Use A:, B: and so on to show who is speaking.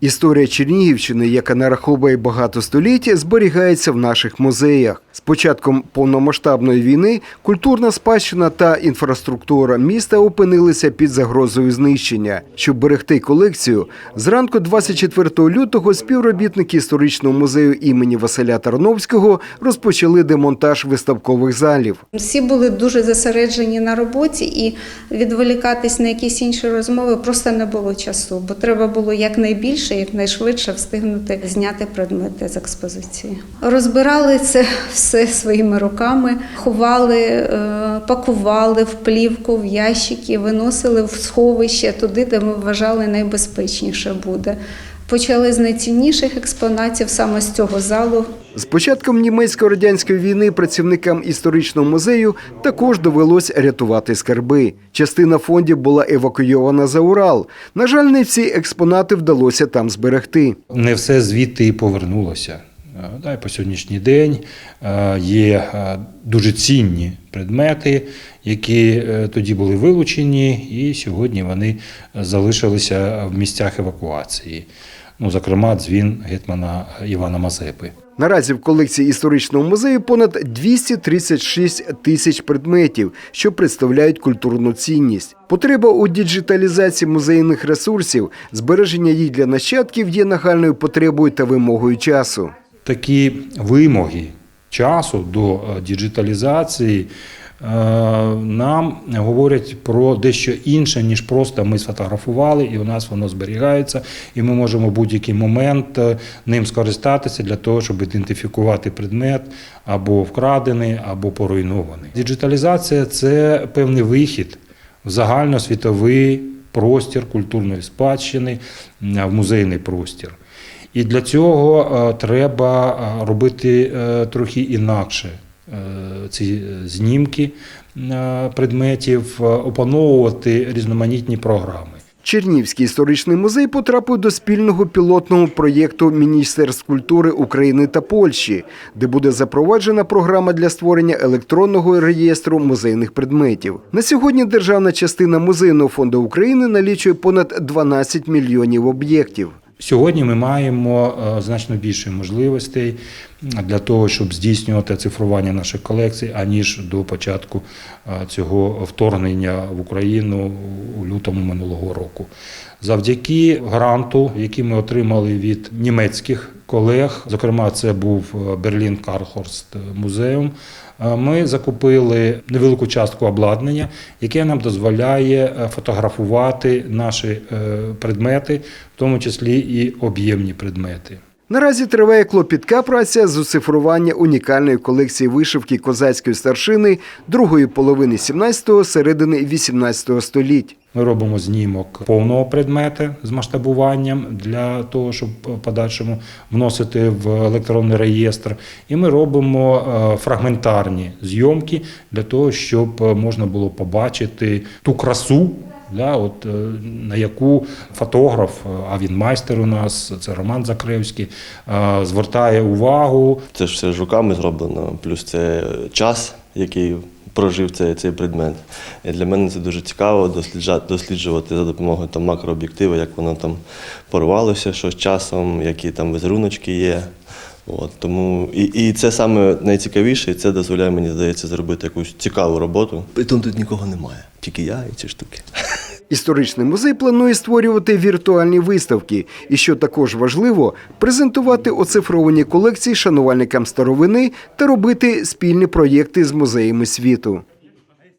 A: Історія Чернігівщини, яка нараховує багато століть, зберігається в наших музеях. З початком повномасштабної війни культурна спадщина та інфраструктура міста опинилися під загрозою знищення. Щоб берегти колекцію, зранку 24 лютого співробітники історичного музею імені Василя Тарновського розпочали демонтаж виставкових залів.
B: Всі були дуже зосереджені на роботі, і відволікатись на якісь інші розмови просто не було часу, бо треба було якнайбільше, якнайшвидше встигнути зняти предмети з експозиції. Розбирали це все своїми руками, ховали, е, пакували в плівку, в ящики, виносили в сховище туди, де ми вважали найбезпечніше буде. Почали з найцінніших експонатів саме з цього залу.
A: З початком німецько-радянської війни працівникам історичного музею також довелось рятувати скарби. Частина фондів була евакуйована за Урал. На жаль, не всі експонати вдалося там зберегти.
C: Не все звідти і повернулося. Е, Да, і по сьогоднішній день е, є е, дуже цінні предмети, які тоді були вилучені, і сьогодні вони залишилися в місцях евакуації. Ну, зокрема, дзвін гетьмана Івана Мазепи.
A: Наразі в колекції історичного музею понад 236 тисяч предметів, що представляють культурну цінність. Потреба у діджиталізації музейних ресурсів, збереження їх для нащадків є нагальною потребою та вимогою часу.
C: Такі вимоги часу до е, діджиталізації е, нам говорять про дещо інше, ніж просто ми сфотографували, і у нас воно зберігається, і ми можемо в будь-який момент е, ним скористатися для того, щоб ідентифікувати предмет або вкрадений, або поруйнований. Діджиталізація це певний вихід в загальносвітовий простір культурної спадщини, в музейний простір. І для цього е, треба е, робити е, трохи інакше ці знімки предметів, опановувати різноманітні програми.
A: Чернівський історичний музей потрапив до спільного пілотного проєкту Міністерств культури України та Польщі, де буде запроваджена програма для створення електронного реєстру музейних предметів. На сьогодні державна частина музейного фонду України налічує понад 12 мільйонів об'єктів.
C: Сьогодні ми маємо е, значно більше можливостей для того, щоб здійснювати цифрування наших колекцій, аніж до початку цього вторгнення в Україну у лютому минулого року. Завдяки гранту, який ми отримали від німецьких колег, зокрема, це був Берлін Кархорст музеум. Ми закупили невелику частку обладнання, яке нам дозволяє е, фотографувати наші е, предмети, в тому числі і об'ємні предмети.
A: Наразі триває клопітка праця з оцифрування унікальної колекції вишивки козацької старшини другої половини 17-го, середини 18-го століть.
C: Ми робимо знімок повного предмета з масштабуванням для того, щоб подальшому вносити в електронний реєстр. І ми робимо е, фрагментарні зйомки для того, щоб е, можна було побачити ту красу. Да, от, е, на яку фотограф, е, а він майстер у нас, це Роман Закревський, е, звертає увагу.
D: Це ж все ж руками зроблено, плюс це час, який прожив цей, цей предмет. І для мене це дуже цікаво досліджа- досліджувати за допомогою там, макрооб'єктива, як воно там порвалося, що з часом, які там візеруночки є. От, тому, і, і це саме найцікавіше, і це дозволяє, мені здається, зробити якусь цікаву роботу. Притом тут нікого немає, тільки я і ці штуки.
A: Історичний музей планує створювати віртуальні виставки, і що також важливо, презентувати оцифровані колекції шанувальникам старовини та робити спільні проєкти з музеями світу.